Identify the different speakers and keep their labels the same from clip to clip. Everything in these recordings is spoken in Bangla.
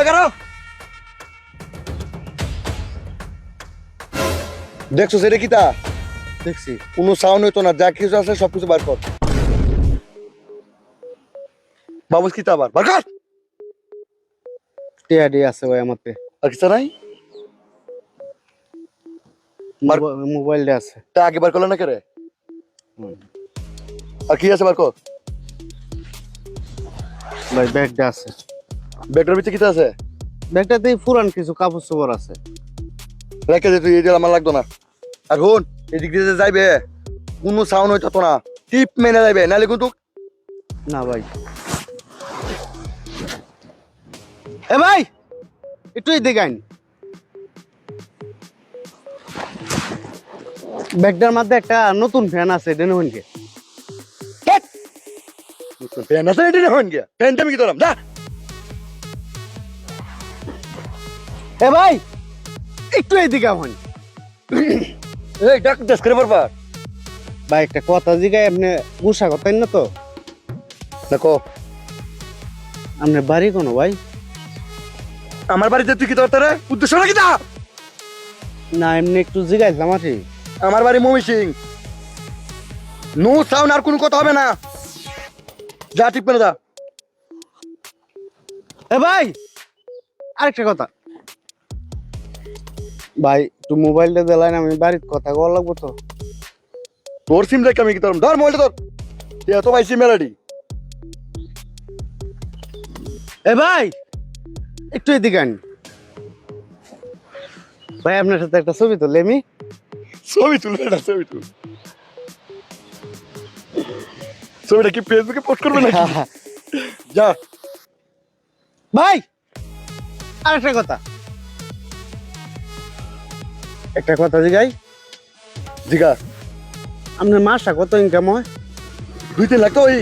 Speaker 1: কারও দেখছ সেটা কি তা?
Speaker 2: দেখছি।
Speaker 1: কোনো সাউন্ড হইতো না যা কিছু আছে সবকিছু বার কর। বাবুস কি তা আবার? বার কর!
Speaker 2: টিআডি আছে ভাই আমাতে
Speaker 1: আর কিছু নাই? বার-
Speaker 2: মোবাইলটা আছে।
Speaker 1: তা আগে বার করল না কে রে আর কি আছে বার কর?
Speaker 2: ভাই ব্যাগটা আছে।
Speaker 1: ব্যাগটার ভিতরে কিতা আছে?
Speaker 2: ব্যাগটাতে পুরান কিছু কাপড় চোপড় আছে।
Speaker 1: রেখে দে তুই এই আমার লাগতো না। আর হন এদিক দিয়ে যে যাইবে কোনো সাউন্ড হইতো না। টিপ মেনে যাইবে নাহলে কিন্তু
Speaker 2: না ভাই। এ ভাই! একটু এদিকে আইন। ব্যাগটার মধ্যে একটা নতুন ফ্যান আছে ডেনহনকে
Speaker 1: ফ্যান আছে গিয়া ফ্যানটা আমি কি তোলাম যা!
Speaker 2: এ ভাই একটু এদিকে হন
Speaker 1: এই ডাক দেশ করে
Speaker 2: ভাই একটা কথা জিগায় আপনি গুসা করতেন না তো?
Speaker 1: দেখো।
Speaker 2: আপনার বাড়ি কোনো ভাই?
Speaker 1: আমার বাড়িতে তুই কি তা?
Speaker 2: না এমনি একটু জিগাইছিলাম আর
Speaker 1: আমার বাড়ি মমি সিং। নো সাউন্ড আর কোনো কথা হবে না। যা ঠিক পেলে যা।
Speaker 2: এ ভাই আরেকটা কথা। ভাই তুই মোবাইলটা দিলেন আমি বাড়ির কথা কল লাগবো তো।
Speaker 1: তোর সিম রেখে আমি কি তোর ধর মোবাইলটা তোর। এ তো ভাই সিম মেলাডি
Speaker 2: এ ভাই একটু এদিকে আন। ভাই আপনার সাথে একটা ছবি তো লেমি
Speaker 1: ছবি তুলবে না ছবি তুল। ছবিটা কি ফেসবুকে পোস্ট করবে না যা।
Speaker 2: ভাই আরেকটা কথা। একটা কথা জিগাই।
Speaker 1: জিগা।
Speaker 2: আপনার মাসটা কত ইনকাম হয়?
Speaker 1: দুই তিন লাখ তো ওই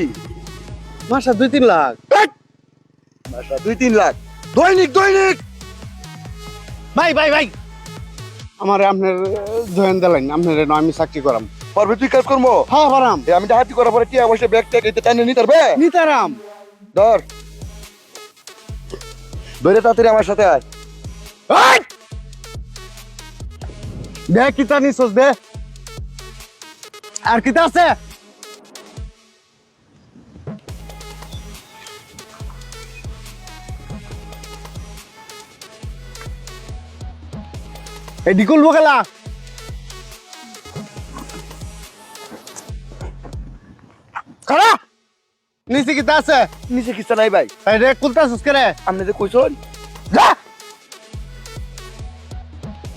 Speaker 2: মাসা দুই তিন লাখ।
Speaker 1: মাসা দুই তিন লাখ। দৈনিক দৈনিক!
Speaker 2: ভাই ভাই ভাই! আমার আপনার জয়েন দিলেন আপনার আমি চাকরি করাম।
Speaker 1: পারবে তুই কাজ করব?
Speaker 2: হ্যাঁ পারাম
Speaker 1: আমি হাতি করার পরে কি অবশ্যই ব্যাগ ট্যাগ এতে টানে নিতে পারবে?
Speaker 2: নিতারাম।
Speaker 1: ধর। ধরে তাড়াতাড়ি আমার সাথে আয়।
Speaker 2: দে কিতা নিছস দে। আর কিতা আছে? এই ডিকুল বকেলা খাড়া নিচে কিতা আছে?
Speaker 1: নিচে কিস্তা নাই ভাই।
Speaker 2: এই রে কুলতাছিস করে
Speaker 1: আপনি যে কইছন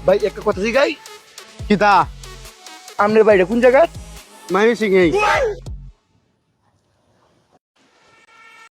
Speaker 1: ভাই একটা কথা জিগাই।
Speaker 2: কিতা
Speaker 1: আমনের বাইরে কোন জায়গা
Speaker 2: মাইমি সিং এই